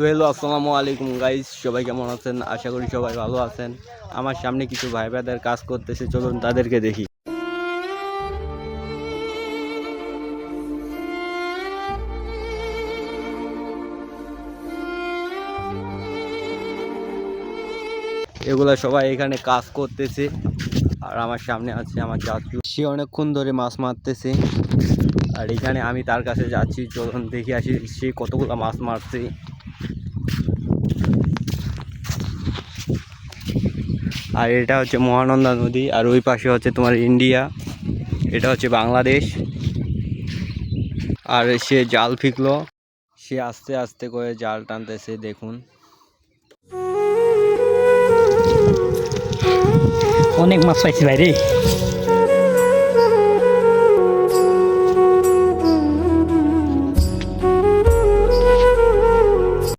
তো হ্যালো আসসালামু আলাইকুম গাইস সবাই কেমন আছেন? আশা করি সবাই ভালো আছেন। আমার সামনে কিছু ভাই ভাইদের কাজ করতেছে, চলুন তাদেরকে দেখি। এগুলা সবাই এখানে কাজ করতেছে, আর আমার সামনে আছে আমার চাচু। সে অনেকক্ষণ ধরে মাছ মারতেছে, আর এখানে আমি তার কাছে যাচ্ছি, চলুন দেখি আসি সে কতগুলো মাছ মারছে। আর এটা হচ্ছে মহানন্দা নদী, আর ওই পাশে হচ্ছে তোমার ইন্ডিয়া, এটা হচ্ছে বাংলাদেশ। আর সে জাল ফিকলো, সে আস্তে আস্তে করে জাল টানতেছে, দেখুন। অনেক মাছ পাইছে ভাই রে।